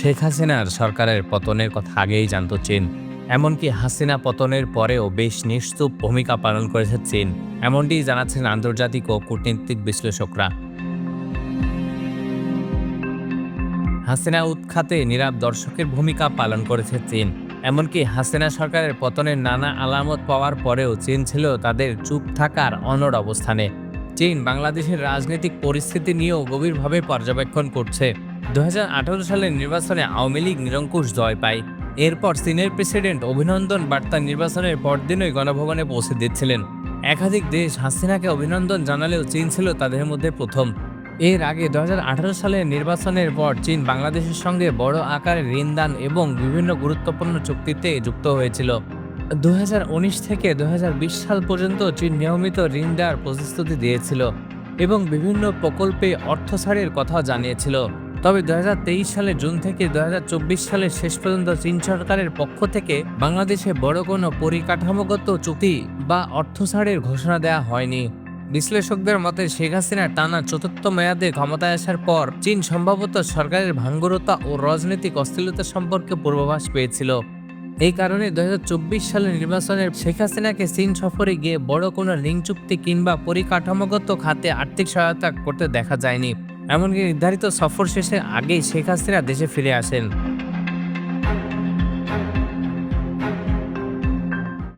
শেখ হাসিনার সরকারের পতনের কথা আগেই জানত চীন। এমনকি হাসিনা পতনের পরেও বেশ নিশ্চুপ ভূমিকা পালন করেছে চীন, এমনটি জানাচ্ছেন আন্তর্জাতিক ও কূটনীতিক বিশ্লেষকরা। হাসিনা উৎখাতে নীরব দর্শকের ভূমিকা পালন করেছে চীন, এমনকি হাসিনা সরকারের পতনের নানা আলামত পাওয়ার পরেও চীন ছিল তাদের চুপ থাকার অনড় অবস্থানে। চীন বাংলাদেশের রাজনৈতিক পরিস্থিতি নিয়েও গভীরভাবে পর্যবেক্ষণ করছে। দু হাজার আঠারো সালের নির্বাচনে আওয়ামী লীগ নিরঙ্কুশ জয় পায়। এরপর চীনের প্রেসিডেন্ট অভিনন্দন বার্তা নির্বাচনের পরদিনই গণভবনে পৌঁছে দিচ্ছিলেন। একাধিক দেশ হাসিনাকে অভিনন্দন জানালেও চীন ছিল তাদের মধ্যে প্রথম। এর আগে দু হাজার আঠারো সালের নির্বাচনের পর চীন বাংলাদেশের সঙ্গে বড় আকারের ঋণদান এবং বিভিন্ন গুরুত্বপূর্ণ চুক্তিতে যুক্ত হয়েছিল। দু হাজার উনিশ থেকে দু হাজার বিশ সাল পর্যন্ত চীন নিয়মিত ঋণ দেওয়ার প্রতিশ্রুতি দিয়েছিল এবং বিভিন্ন প্রকল্পে অর্থ ছাড়ের কথা জানিয়েছিল। তবে দু হাজার তেইশ সালে জুন থেকে দু হাজার চব্বিশ সালের শেষ পর্যন্ত চীন সরকারের পক্ষ থেকে বাংলাদেশে বড় কোনো পরিকাঠামোগত চুক্তি বা অর্থ ছাড়ের ঘোষণা দেওয়া হয়নি। বিশ্লেষকদের মতে, শেখ হাসিনার টানা চতুর্থ মেয়াদে ক্ষমতায় আসার পর চীন সম্ভবত সরকারের ভাঙ্গুরতা ও রাজনৈতিক অস্থিরতা সম্পর্কে পূর্বাভাস পেয়েছিল। এই কারণে দুহাজার চব্বিশ সালের নির্বাচনের শেখ হাসিনাকে চীন সফরে গিয়ে বড় কোনো ঋণ চুক্তি কিংবা পরিকাঠামোগত খাতে আর্থিক সহায়তা করতে দেখা যায়নি। এমনকি নির্ধারিত সফর শেষে আগেই শেখ হাসিনা দেশে ফিরে আসেন।